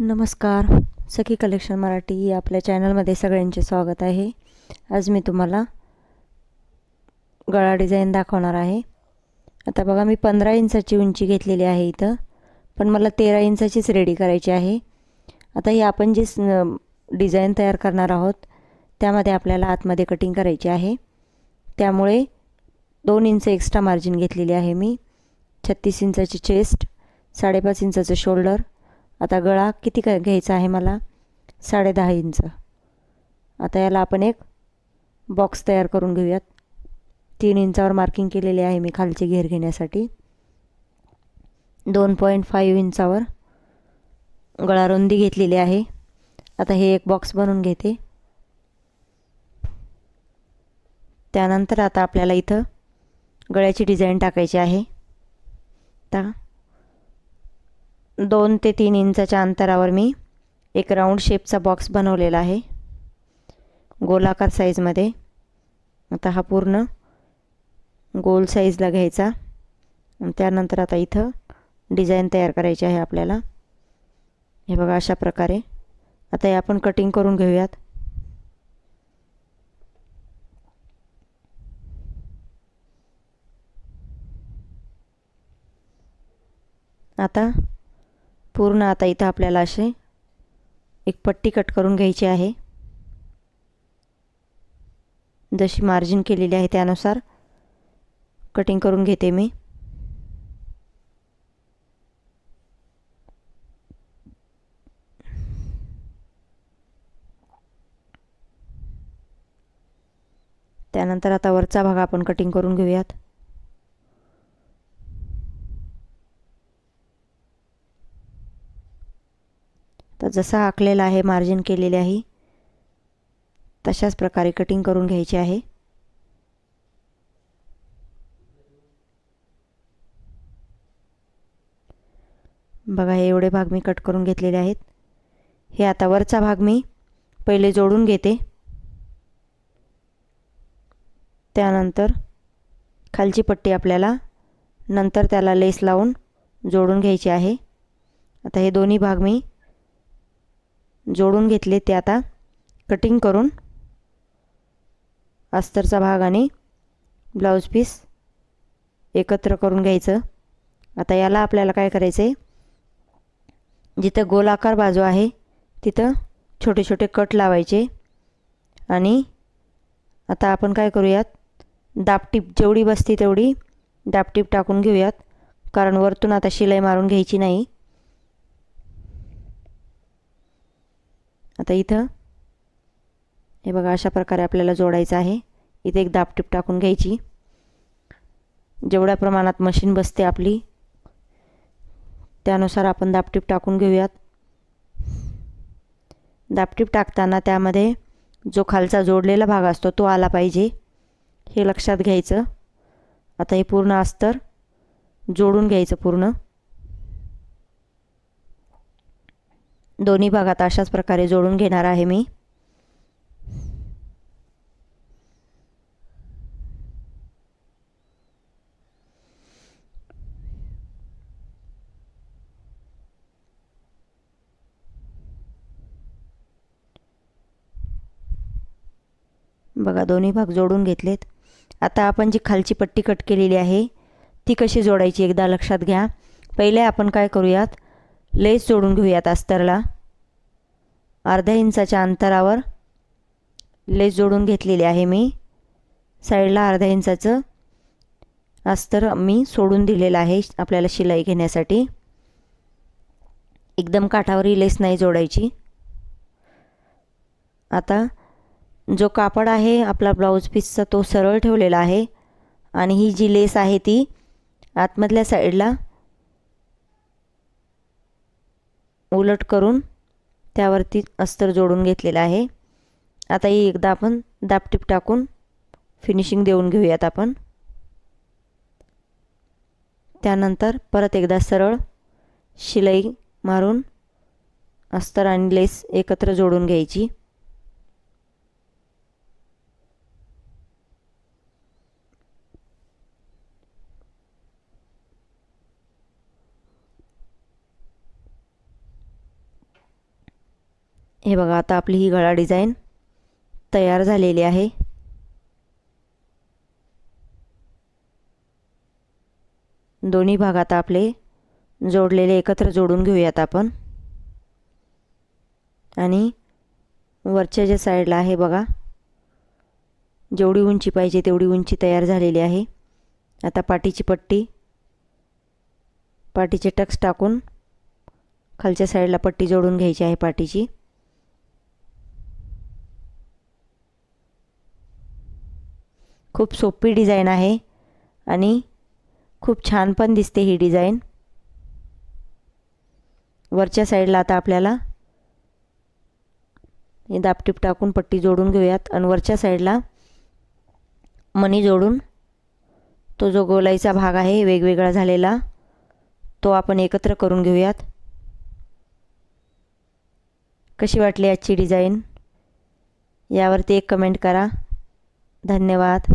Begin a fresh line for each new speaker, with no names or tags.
नमस्कार. सखी कलेक्शन मराठी या आपल्या चॅनलमध्ये सगळ्यांचे स्वागत आहे. आज मी तुम्हाला गळा डिझाईन दाखवणार आहे. आता बघा मी पंधरा इंचाची उंची घेतलेली आहे इथं पण मला तेरा इंचाचीच रेडी करायची आहे. आता ही आपण जी डिझाईन तयार करणार आहोत त्यामध्ये आपल्याला आतमध्ये कटिंग करायची आहे. त्यामुळे दोन इंच एक्स्ट्रा मार्जिन घेतलेली आहे मी. छत्तीस इंचाची चेस्ट साडेपाच इंचाचं शोल्डर आता गळा किती का घ्यायचा आहे मला? साडेदहा इंच. आता याला आपण एक बॉक्स तयार करून घेऊयात. तीन इंचावर मार्किंग केलेले आहे मी खालचे घेर घेण्यासाठी. दोन पॉईंट फाईव्ह इंचावर गळा रुंदी घेतलेली आहे. आता हे एक बॉक्स बनवून घेते. त्यानंतर आता आपल्याला इथं गळ्याची डिझाईन टाकायची आहे. ता दोन ते तीन इंचाच्या अंतरावर मी एक राऊंड शेपचा बॉक्स बनवलेला आहे. गोलाकार साईजमध्ये आता हा पूर्ण गोल साईजला घ्यायचा. त्यानंतर आता इथं डिझाईन तयार करायची आहे आपल्याला. हे बघा अशा प्रकारे. आता हे आपण कटिंग करून घेऊयात. आता पूर्ण आता इथं आपल्याला असे एक पट्टी कट करून घ्यायची आहे. जशी मार्जिन केलेली आहे त्यानुसार कटिंग करून घेते मी. त्यानंतर आता वरचा भाग आपण कटिंग करून घेऊयात. जसा आखलेला आहे मार्जिन केलेले आहे तशाच प्रकारे कटिंग करून घ्यायची आहे. बघा हे एवढे भाग मी कट करून घेतलेले आहेत. हे आता वरचा भाग मी पहिले जोडून घेते. त्यानंतर खालची पट्टी आपल्याला नंतर त्याला लेस लावून जोडून घ्यायची आहे. आता हे दोन्ही भाग मी जोडून घेतले ते आता कटिंग करून अस्तरचा भाग आणि ब्लाऊज पीस एकत्र करून घ्यायचं. आता याला आपल्याला काय करायचं आहे जिथं गोलाकार बाजू आहे तिथं छोटे छोटे कट लावायचे. आणि आता आपण काय करूयात? दापटीप जेवढी बसते तेवढी दापटीप टाकून घेऊयात. कारण वरतून आता शिलाई मारून घ्यायची नाही. आता इथं. हे बघा अशा प्रकारे आपल्याला जोडायचं आहे. इथे एक दापटीप टाकून घ्यायची. जेवढ्या प्रमाणात मशीन बसते आपली त्यानुसार आपण दापटीप टाकून घेऊयात. दापटीप टाकताना त्यामध्ये जो खालचा जोडलेला भाग असतो तो आला पाहिजे. हे लक्षात घ्यायचं. आता हे पूर्ण अस्तर जोडून घ्यायचं पूर्ण. दोन्ही भागात अशाच प्रकारे जोडून घेणार आहे मी. बघा दोन्ही भाग जोडून घेतलेत. आता आपण जी खालची पट्टी कट केलेली आहे ती कशी जोडायची एकदा लक्षात घ्या. पहिले आपण काय करूयात लेस जोडून घेऊयात अस्तरला. अर्ध्या इंचाच्या अंतरावर लेस जोडून घेतलेली आहे मी. साईडला अर्ध्या इंचाचं अस्तर मी सोडून दिलेलं आहे आपल्याला शिलाई घेण्यासाठी. एकदम काठावरही लेस नाही जोडायची. आता जो कापड आहे आपला ब्लाऊज पीसचा तो सरळ ठेवलेला आहे आणि ही जी लेस आहे ती आतमधल्या साईडला उलट करून त्यावरती अस्तर जोडून घेतलेलं आहे. आता ही एकदा आपण दापटीप टाकून फिनिशिंग देऊन घेऊयात आपण. त्यानंतर परत एकदा सरळ शिलाई मारून अस्तर आणि लेस एकत्र जोडून घ्यायची. हे बघा आता आपली ही गळा डिझाईन तयार झालेली आहे. दोन्ही भाग आता आपले जोडलेले एकत्र जोडून घेऊयात आपण. आणि वरच्या ज्या साईडला आहे बघा जेवढी उंची पाहिजे तेवढी उंची तयार झालेली आहे. आता पाठीची पट्टी पाठीचे टक्स टाकून खालच्या साईडला पट्टी जोडून घ्यायची आहे पाठीची. खूप सोपी डिझाईन आहे आणि खूप छान पण दिसते ही डिझाईन. वरच्या साईडला आता आपल्याला हे दापटीप टाकून पट्टी जोडून घेऊयात आणि वरच्या साईडला मणी जोडून तो जो गोलाईचा भाग आहे वेगवेगळा झालेला तो आपण एकत्र करून घेऊयात. कशी वाटली आजची डिझाईन? यावरती एक कमेंट करा. धन्यवाद.